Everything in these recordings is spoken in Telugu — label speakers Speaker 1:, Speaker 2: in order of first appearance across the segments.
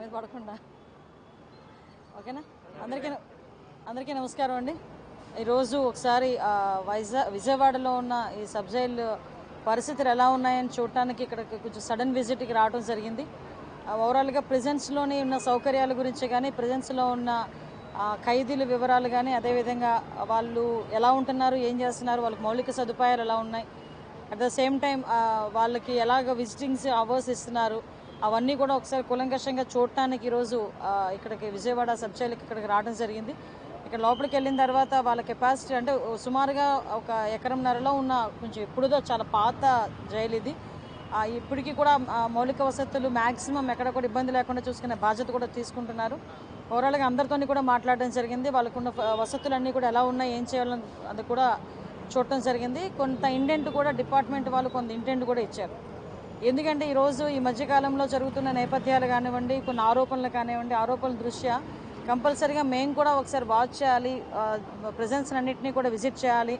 Speaker 1: మీద పడకుండా. ఓకేనా? అందరికీ అందరికీ నమస్కారం అండి. ఈరోజు ఒకసారి వైజాగ్ విజయవాడలో ఉన్న ఈ సబ్ జైలు పరిస్థితులు ఎలా ఉన్నాయని చూడటానికి ఇక్కడ కొంచెం సడన్ విజిట్కి రావడం జరిగింది. ఓవరాల్గా ప్రజెన్స్లోనే ఉన్న సౌకర్యాల గురించి కానీ ప్రజెన్స్లో ఉన్న ఖైదీల వివరాలు కానీ అదేవిధంగా వాళ్ళు ఎలా ఉంటున్నారు ఏం చేస్తున్నారు వాళ్ళకి మౌలిక సదుపాయాలు ఎలా ఉన్నాయి. అట్ ద సేమ్ టైం వాళ్ళకి ఎలాగ విజిటింగ్స్ అవర్స్ ఇస్తున్నారు అవన్నీ కూడా ఒకసారి కులంకషంగా చూడటానికి ఈరోజు ఇక్కడికి విజయవాడ సబ్ జైలుకి ఇక్కడికి రావడం జరిగింది. ఇక్కడ లోపలికి వెళ్ళిన తర్వాత వాళ్ళ కెపాసిటీ అంటే సుమారుగా ఒక ఎకరంన్నరలో ఉన్న కొంచెం ఎప్పుడుదో చాలా పాత జైలు ఇది. ఇప్పటికీ కూడా మౌలిక వసతులు మ్యాక్సిమం ఎక్కడ కూడా ఇబ్బంది లేకుండా చూసుకునే బాధ్యత కూడా తీసుకుంటున్నారు. ఓవరాల్గా అందరితోని కూడా మాట్లాడడం జరిగింది. వాళ్ళకున్న వసతులన్నీ కూడా ఎలా ఉన్నాయి ఏం చేయాలని అది కూడా చూడటం జరిగింది. కొంత ఇండెంట్ కూడా డిపార్ట్మెంట్ వాళ్ళు కొంత ఇంటెంట్ కూడా ఇచ్చారు. ఎందుకంటే ఈరోజు ఈ మధ్యకాలంలో జరుగుతున్న నేపథ్యాలు కానివ్వండి కొన్ని ఆరోపణలు కానివ్వండి ఆరోపణల దృష్ట్యా కంపల్సరీగా మేము కూడా ఒకసారి వాచ్ చేయాలి ప్రజెన్స్ అన్నింటినీ కూడా విజిట్ చేయాలి.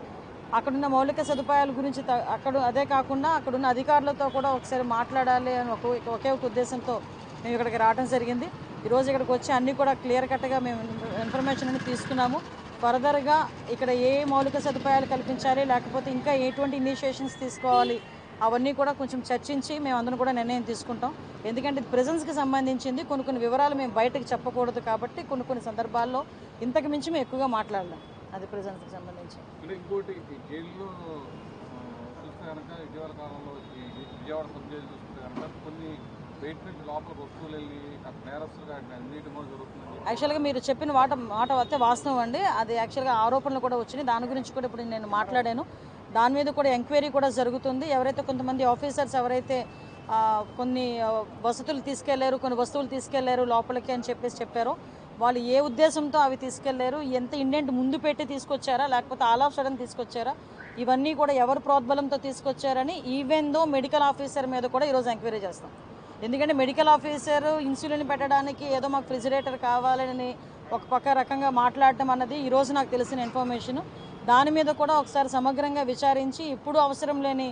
Speaker 1: అక్కడున్న మౌలిక సదుపాయాల గురించి త- అక్కడ అదే కాకుండా అక్కడున్న అధికారులతో కూడా ఒకసారి మాట్లాడాలి అని ఒక ఒకే ఒక ఉద్దేశంతో మేము ఇక్కడికి రావడం జరిగింది. ఈరోజు ఇక్కడికి వచ్చి అన్నీ కూడా క్లియర్ కట్గా మేము ఇన్ఫర్మేషన్ అని తీసుకున్నాము. ఫర్దర్గా ఇక్కడ ఏ మౌలిక సదుపాయాలు కల్పించాలి లేకపోతే ఇంకా ఎటువంటి ఇనిషియేషన్స్ తీసుకోవాలి అవన్నీ కూడా కొంచెం చర్చించి మేము అందరం కూడా నిర్ణయం తీసుకుంటాం. ఎందుకంటే ఇది ప్రెజెన్స్కి సంబంధించింది. కొన్ని కొన్ని వివరాలు మేము బయటకు చెప్పకూడదు కాబట్టి కొన్ని కొన్ని సందర్భాల్లో ఇంతకు మించి మేము ఎక్కువగా మాట్లాడలేం. అది ప్రెజెన్స్కి సంబంధించి.
Speaker 2: అంటే ఇంకోటి ఈ జైల్లో ఆ, చూస్తే కనుక ఇటీవల కాలంలో ఈ విజయవాడ సబ్ జైలు చూస్తే కనుక కొన్ని బయట నుంచి లోపలికి వస్తువులు వెళ్ళి అక్కడ నేరస్తులుగా అక్కడ అన్నిటి కూడా జరుగుతుందని చెప్పి.
Speaker 1: యాక్చువల్గా మీరు చెప్పిన మాట మాట అయితే వాస్తవం అండి. అది యాక్చువల్గా ఆరోపణలు కూడా వచ్చినాయి. దాని గురించి కూడా ఇప్పుడు నేను మాట్లాడాను. దాని మీద కూడా ఎంక్వైరీ కూడా జరుగుతుంది. ఎవరైతే కొంతమంది ఆఫీసర్స్ ఎవరైతే కొన్ని వసతులు తీసుకెళ్ళారు కొన్ని వస్తువులు తీసుకెళ్ళారు లోపలికి అని చెప్పేసి చెప్పారో వాళ్ళు ఏ ఉద్దేశంతో అవి తీసుకెళ్ళారు ఎంత ఇండెంట్ ముందు పెట్టి తీసుకొచ్చారా లేకపోతే ఆల్ ఆఫ్ సడన్ తీసుకొచ్చారా ఇవన్నీ కూడా ఎవరు ప్రోద్బలంతో తీసుకొచ్చారని ఈవెన్ దో మెడికల్ ఆఫీసర్ మీద కూడా ఈరోజు ఎంక్వైరీ చేస్తాం. ఎందుకంటే మెడికల్ ఆఫీసర్ ఇన్సులిన్ పెట్టడానికి ఏదో మాకు ఫ్రిజిరేటర్ కావాలని ఒక పక్క రకంగా మాట్లాడటం అన్నది ఈరోజు నాకు తెలిసిన ఇన్ఫర్మేషన్. దాని మీద కూడా ఒకసారి సమగ్రంగా విచారించి ఇప్పుడు అవసరం లేని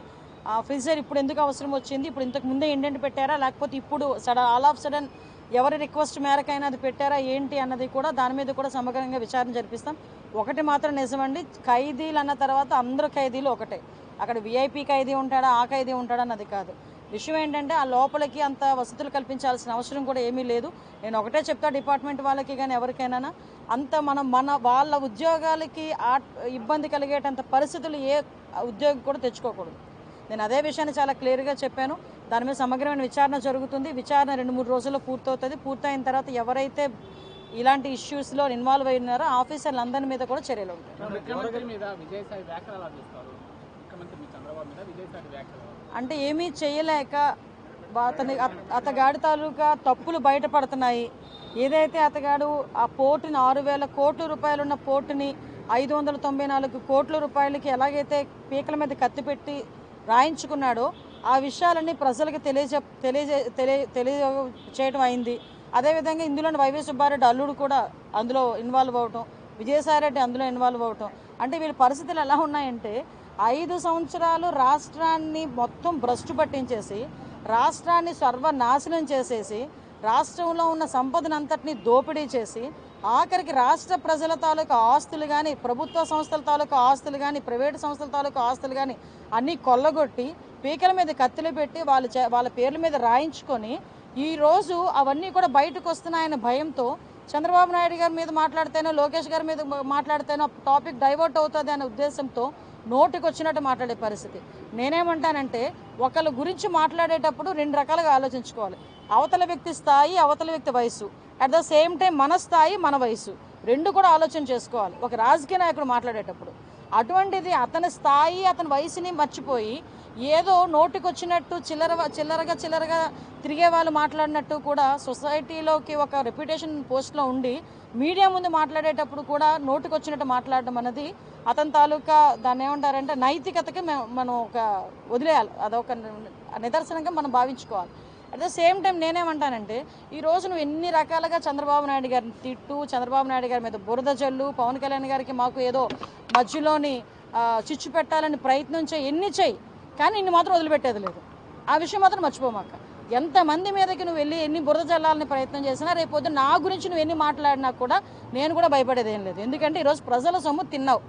Speaker 1: ఆ ఇప్పుడు ఎందుకు అవసరం వచ్చింది? ఇప్పుడు ఇంతకు ముందే ఇండెంట్ పెట్టారా? లేకపోతే ఇప్పుడు సడన్ ఆల్ ఆఫ్ సడన్ ఎవరి రిక్వెస్ట్ మేరకైనా అది పెట్టారా? ఏంటి అన్నది కూడా దాని మీద కూడా సమగ్రంగా విచారణ జరిపిస్తాం. ఒకటి మాత్రం నిజమండి ఖైదీలు అన్న తర్వాత అందరూ ఖైదీలు ఒకటే. అక్కడ విఐపి ఖైదీ ఉంటాడా? ఆ ఖైదీ ఉంటాడా? అన్నది కాదు. విషయం ఏంటంటే ఆ లోపలికి అంత వసతులు కల్పించాల్సిన అవసరం కూడా ఏమీ లేదు. నేను ఒకటే చెప్తా డిపార్ట్మెంట్ వాళ్ళకి కానీ ఎవరికైనా అంత మనం మన వాళ్ళ ఉద్యోగాలకి ఆ ఇబ్బంది కలిగేటంత పరిస్థితులు ఏ ఉద్యోగి కూడా తెచ్చుకోకూడదు. నేను అదే విషయాన్ని చాలా క్లియర్గా చెప్పాను. దాని మీద సమగ్రమైన విచారణ జరుగుతుంది. విచారణ రెండు మూడు రోజుల్లో పూర్తవుతుంది. పూర్తయిన తర్వాత ఎవరైతే ఇలాంటి ఇష్యూస్లో ఇన్వాల్వ్ అయినారో ఆఫీసర్లు అందరి మీద కూడా చర్యలు ఉంటాయి. అంటే ఏమీ చేయలేక అతని అత- అతగాడి తాలూకా తప్పులు బయటపడుతున్నాయి. ఏదైతే అతగాడు ఆ పోర్టుని ఆరు వేల కోట్ల రూపాయలున్న పోర్టుని ఐదు వందల తొంభై నాలుగు కోట్ల రూపాయలకి ఎలాగైతే పీకల మీద కత్తి పెట్టి రాయించుకున్నాడో ఆ విషయాలన్నీ ప్రజలకు తెలియజే తెలియజే తెలియ చేయడం అయింది. అదేవిధంగా ఇందులోని వైవి సుబ్బారెడ్డి అల్లుడు కూడా అందులో ఇన్వాల్వ్ అవటం విజయసాయిరెడ్డి అందులో ఇన్వాల్వ్ అవటం. అంటే వీళ్ళ పరిస్థితులు ఎలా ఉన్నాయంటే ఐదు సంవత్సరాలు రాష్ట్రాన్ని మొత్తం భ్రష్టు పట్టించేసి రాష్ట్రాన్ని సర్వనాశనం చేసేసి రాష్ట్రంలో ఉన్న సంపదనంతటిని దోపిడీ చేసి ఆఖరికి రాష్ట్ర ప్రజల తాలూకా ఆస్తులు కానీ ప్రభుత్వ సంస్థల తాలూకా ఆస్తులు కానీ ప్రైవేటు సంస్థల తాలూకా ఆస్తులు కానీ అన్నీ కొల్లగొట్టి పీకల మీద కత్తులు పెట్టి వాళ్ళ చే- వాళ్ళ పేర్ల మీద రాయించుకొని ఈ రోజు అవన్నీ కూడా బయటకు వస్తున్నాయన్న భయంతో చంద్రబాబు నాయుడు గారి మీద మాట్లాడితేనో లోకేష్ గారి మీద మాట్లాడితేనో టాపిక్ డైవర్ట్ అవుతుంది అనే ఉద్దేశంతో నోటికి వచ్చినట్టు మాట్లాడే పరిస్థితి. నేనేమంటానంటే ఒకళ్ళ గురించి మాట్లాడేటప్పుడు రెండు రకాలుగా ఆలోచించుకోవాలి. అవతల వ్యక్తి స్థాయి అవతల వ్యక్తి వయసు అట్ ద సేమ్ టైం మన స్థాయి మన వయసు రెండు కూడా ఆలోచన చేసుకోవాలి. ఒక రాజకీయ నాయకుడు మాట్లాడేటప్పుడు. అటువంటిది అతని స్థాయి అతని వయసుని మర్చిపోయి ఏదో నోటికొచ్చినట్టు చిల్లర చిల్లరగా చిల్లరగా తిరిగే వాళ్ళు మాట్లాడినట్టు కూడా సొసైటీలోకి ఒక రెప్యుటేషన్ పోస్ట్లో ఉండి మీడియా ముందు మాట్లాడేటప్పుడు కూడా నోటికొచ్చినట్టు మాట్లాడడం అనేది అతని తాలూకా దాన్ని ఏమంటారంటే నైతికతకి మనం ఒక వదిలేయాలి. అదొక నిదర్శనంగా మనం భావించుకోవాలి. అట్ ద సేమ్ టైం నేనేమంటానంటే ఈ రోజు నువ్వు ఎన్ని రకాలుగా చంద్రబాబు నాయుడు గారిని తిట్టు చంద్రబాబు నాయుడు గారి మీద బురద జల్లు పవన్ కళ్యాణ్ గారికి మాకు ఏదో మధ్యలోని చిచ్చు పెట్టాలని ప్రయత్నం చేయి ఎన్ని చేయి. కానీ ఇన్ని మాత్రం వదిలిపెట్టేది లేదు. ఆ విషయం మాత్రం మర్చిపోమాక. ఎంతమంది మీదకి నువ్వు వెళ్ళి ఎన్ని బురద జల్లాలని ప్రయత్నం చేసినా రేపు నా గురించి నువ్వు ఎన్ని మాట్లాడినా కూడా నేను కూడా భయపడేది ఏం లేదు. ఎందుకంటే ఈరోజు ప్రజల సొమ్ము తిన్నావు.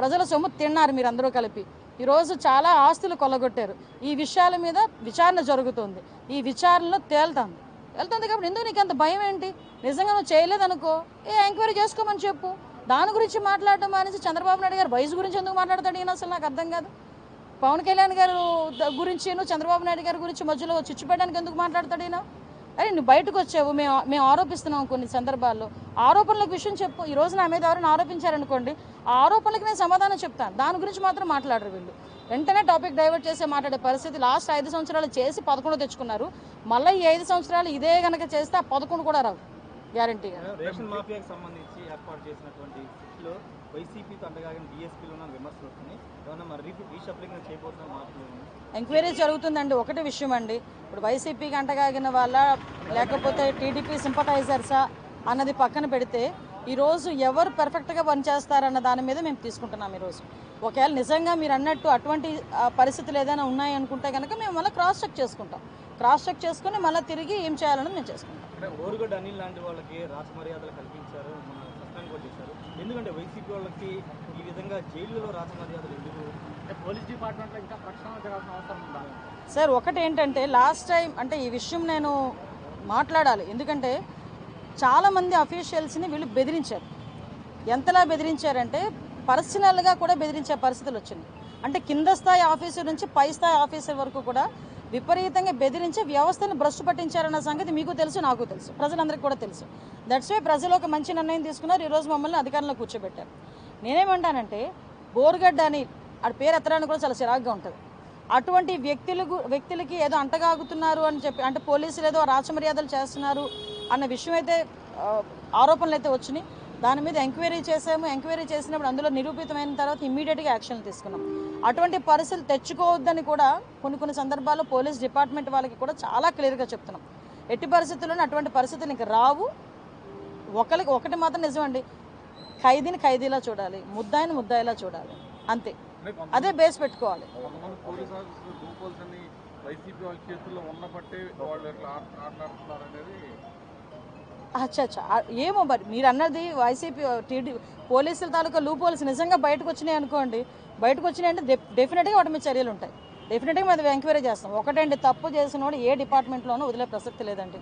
Speaker 1: ప్రజల సొమ్ము తిన్నారు మీరు అందరూ కలిపి. ఈరోజు చాలా ఆస్తులు కొల్లగొట్టారు. ఈ విషయాల మీద విచారణ జరుగుతుంది. ఈ విచారణలో తేలుతుంది. వెళ్తుంది కాబట్టి ఎందుకు నీకు అంత భయం ఏంటి? నిజంగా నువ్వు చేయలేదనుకో ఏ ఎంక్వైరీ చేసుకోమని చెప్పు. దాని గురించి మాట్లాడడం మానేసి చంద్రబాబు నాయుడు గారు వయసు గురించి ఎందుకు మాట్లాడతాడు ఈయన అసలు నాకు అర్థం కాదు. పవన్ కళ్యాణ్ గారు గురించి చంద్రబాబు నాయుడు గారి గురించి మధ్యలో చిచ్చు పెట్టడానికి ఎందుకు మాట్లాడతాడు ఈయన? అరే నువ్వు బయటకు వచ్చావు మేము మేము ఆరోపిస్తున్నాం కొన్ని సందర్భాల్లో. ఆరోపణలకు విషయం చెప్పు. ఈ రోజు నా మీద ఎవరైనా ఆరోపించారనుకోండి ఆ ఆరోపణలకు నేను సమాధానం చెప్తాను దాని గురించి మాత్రం మాట్లాడరు వీళ్ళు. వెంటనే టాపిక్ డైవర్ట్ చేసే మాట్లాడే పరిస్థితి లాస్ట్ ఐదు సంవత్సరాలు చేసి పదకొండు తెచ్చుకున్నారు. మళ్ళీ ఈ ఐదు సంవత్సరాలు ఇదే కనుక చేస్తే ఆ పదకొండు కూడా రావు. గ్యారంటీగా.
Speaker 3: రేషన్ మాఫియాకి సంబంధించి ఏర్పాటు చేసినటువంటి సిట్లో వైసీపీతో అండగాగిన బీఎస్పీలో ఉన్న విమర్శలు వస్తున్నాయి. ఏమన్నా మరి రీ రీషఫ్లింగ్ చేయబోతున్న మార్పులు ఏమన్నా?
Speaker 1: ఎంక్వైరీ జరుగుతుందండి. ఒకటి విషయం అండి. ఇప్పుడు వైసీపీకి అంటగాగిన వాళ్ళ లేకపోతే టీడీపీ సింపటైజర్సా అన్నది పక్కన పెడితే ఈరోజు ఎవరు పర్ఫెక్ట్గా పనిచేస్తారన్న దాని మీద మేము తీసుకుంటున్నాం ఈరోజు. ఒకవేళ నిజంగా మీరు అన్నట్టు అటువంటి పరిస్థితులు ఏదైనా ఉన్నాయి అనుకుంటే కనుక మేము మళ్ళీ క్రాస్ చెక్ చేసుకుంటాం. క్రాస్ చెక్ చేసుకుని మళ్ళీ తిరిగి ఏం చేయాలని మేము చేసుకుంటాం.
Speaker 3: ఓరుగడ్డ అనిల్ లాంటి వాళ్ళకి రాజమర్యాదలు కల్పించారు మన సస్పెండ్ కూడా చేశారు. ఎందుకంటే వైసీపీ వాళ్ళకి ఈ విధంగా జైలులో రాజమర్యాదలు ఎందుకు?
Speaker 4: అంటే పోలీస్ డిపార్ట్మెంట్లో ఇంకా ప్రక్షాళన జరగాల్సిన అవసరం ఉందా?
Speaker 1: సార్ ఒకటి ఏంటంటే లాస్ట్ టైం అంటే ఈ విషయం నేను మాట్లాడాలి. ఎందుకంటే చాలామంది అఫీషియల్స్ని వీళ్ళు బెదిరించారు. ఎంతలా బెదిరించారంటే పర్సనల్గా కూడా బెదిరించే పరిస్థితులు వచ్చింది. అంటే కింద స్థాయి ఆఫీసర్ నుంచి పై స్థాయి ఆఫీసర్ వరకు కూడా విపరీతంగా బెదిరించి వ్యవస్థను భ్రష్టు పట్టించారన్న సంగతి మీకు తెలుసు నాకు తెలుసు. ప్రజలందరికీ కూడా తెలుసు. దట్స్ వే ప్రజలు ఒక మంచి నిర్ణయం తీసుకున్నారు. ఈరోజు మమ్మల్ని అధికారంలో కూర్చోబెట్టారు. నేనేమంటానంటే బోర్గడ్డ అని ఆడ పేరు ఎత్తడానికి కూడా చాలా చిరాగ్గా ఉంటుంది. అటువంటి వ్యక్తులకు వ్యక్తులకి ఏదో అంటగాగుతున్నారు అని చెప్పి అంటే పోలీసులు ఏదో రాచమర్యాదలు చేస్తున్నారు అన్న విషయం అయితే ఆరోపణలు అయితే వచ్చినాయి. దాని మీద ఎంక్వైరీ చేసాము ఎంక్వైరీ చేసినప్పుడు అందులో నిరూపితమైన తర్వాత ఇమ్మీడియట్గా యాక్షన్లు తీసుకున్నాం. అటువంటి పరిస్థితులు తెచ్చుకోవద్దని కూడా కొన్ని కొన్ని సందర్భాల్లో పోలీస్ డిపార్ట్మెంట్ వాళ్ళకి కూడా చాలా క్లియర్గా చెప్తున్నాం. ఎట్టి పరిస్థితుల్లోనూ అటువంటి పరిస్థితులు ఇంక రావు. ఒకరికి ఒకటి మాత్రం నిజమండి ఖైదీని ఖైదీలా చూడాలి. ముద్దాయిని ముద్దాయిలా చూడాలి. అంతే. అదే బేస్ పెట్టుకోవాలి.
Speaker 2: వైసీపీ వాళ్ళ చేతుల్లో ఉన్న బట్టే వాళ్ళు అనేది
Speaker 1: అచ్చా అచ్చా ఏమో మరి మీరు అన్నది వైసీపీ టీడీ పోలీసుల తాలూకా లూప్ హోల్స్ నిజంగా బయటకు వచ్చినాయి అనుకోండి బయటకు వచ్చినాయి అంటే డెఫినెట్గా వాటి మీద చర్యలు ఉంటాయి. డెఫినెట్గా మేము ఎంక్వైరీ చేస్తాం. ఒకటండి తప్పు చేసినోడు ఏ డిపార్ట్మెంట్లోనూ వదిలే ప్రసక్తి లేదండి.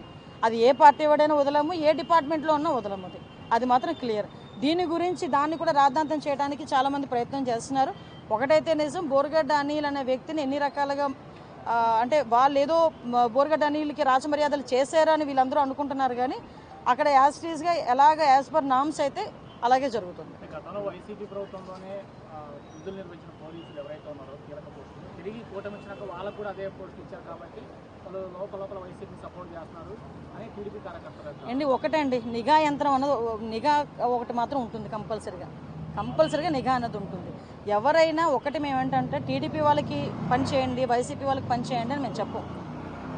Speaker 1: అది ఏ పార్టీ వాడైనా వదలము ఏ డిపార్ట్మెంట్లో ఉన్నా వదలము అది. అది మాత్రం క్లియర్ దీని గురించి దాన్ని కూడా రాద్ధాంతం చేయడానికి చాలామంది ప్రయత్నం చేస్తున్నారు. ఒకటైతే నిజం బోర్గడ్డ అనిల్ అనే వ్యక్తిని ఎన్ని రకాలుగా అంటే వాళ్ళు ఏదో బోర్గడ్డ అనిల్కి రాజమర్యాదలు చేశారని వీళ్ళందరూ అనుకుంటున్నారు కానీ అక్కడ యాజ్ టీజ్గా ఎలాగ యాజ్ పర్ నామ్స్ అయితే అలాగే జరుగుతుంది.
Speaker 4: గతంలో వైసీపీ ప్రభుత్వంలోనే ఆ, విధులు నిర్వహించిన పోలీసులు ఎవరైతే ఉన్నారో కీలక పోస్టులు తిరిగి కూటమి వచ్చినాక వాళ్ళకు కూడా అదే పోస్ట్ ఇచ్చారు కాబట్టి వాళ్ళు లోపల లోపల వైసీపీ సపోర్ట్ చేస్తున్నారు అని టీడీపీ కార్యకర్తలు అంటున్నారు.
Speaker 1: అండి నిఘా యంత్రం అన్నది నిఘా ఒకటి మాత్రం ఉంటుంది కంపల్సరిగా. కంపల్సరిగా నిఘా అన్నది ఉంటుంది. ఎవరైనా ఒకటి మేము ఏంటంటే టీడీపీ వాళ్ళకి పని చేయండి వైసీపీ వాళ్ళకి పని చేయండి అని మేము చెప్పం.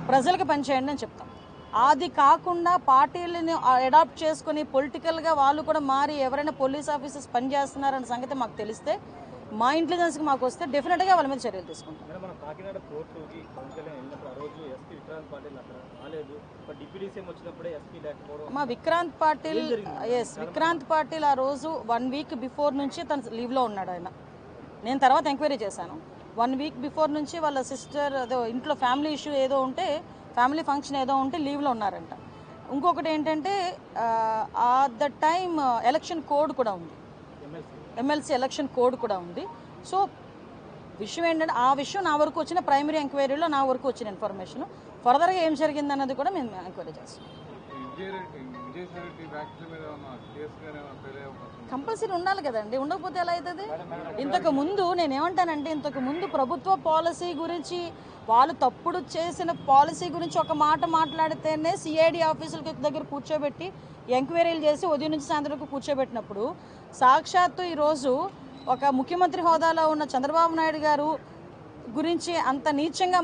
Speaker 1: ప్రజలకు పని చేయండి అని చెప్తాం. అది కాకుండా పార్టీలని అడాప్ట్ చేసుకుని పొలిటికల్గా వాళ్ళు కూడా మారి ఎవరైనా పోలీస్ ఆఫీసర్స్ పనిచేస్తున్నారన్న సంగతి మాకు తెలిస్తే మా ఇంటెలిజెన్స్కి మాకు వస్తే డెఫినెట్గా వాళ్ళ మీద చర్యలు తీసుకుంటాం. మా విక్రాంత్ పాటిల్ ఎస్ విక్రాంత్ పాటిల్ ఆ రోజు వన్ వీక్ బిఫోర్ నుంచి తన లీవ్లో ఉన్నాడు ఆయన. నేను తర్వాత ఎంక్వైరీ చేశాను. వన్ వీక్ బిఫోర్ నుంచి వాళ్ళ సిస్టర్ అదో ఇంట్లో ఫ్యామిలీ ఇష్యూ ఏదో ఉంటే ఫ్యామిలీ ఫంక్షన్ ఏదో ఉంటే లీవ్లో ఉన్నారంట. ఇంకొకటి ఏంటంటే ఆ ద టైమ్ ఎలక్షన్ కోడ్ కూడా ఉంది.
Speaker 3: ఎమ్మెల్సీ
Speaker 1: ఎలక్షన్ కోడ్ కూడా ఉంది. సో విషయం ఏంటంటే ఆ విషయం నా వరకు వచ్చిన ప్రైమరీ ఎంక్వైరీలో నా వరకు వచ్చిన ఇన్ఫర్మేషన్ ఫర్దర్గా ఏం జరిగిందన్నది కూడా మేము ఎంక్వైరీ చేస్తాం. కంపల్సరీ ఉండాలి కదండి. ఉండకపోతే ఎలా అవుతుంది? ఇంతకు ముందు నేను ఏమంటానంటే ఇంతకు ముందు ప్రభుత్వ పాలసీ గురించి వాళ్ళు తప్పుడు చేసిన పాలసీ గురించి ఒక మాట మాట్లాడితేనే సిఐడి ఆఫీసుల దగ్గర కూర్చోబెట్టి ఎంక్వైరీలు చేసి ఉదయం నుంచి సాయంత్రం కూర్చోబెట్టినప్పుడు సాక్షాత్తు ఈరోజు ఒక ముఖ్యమంత్రి హోదాలో ఉన్న చంద్రబాబు నాయుడు గారు గురించి అంత నీచంగా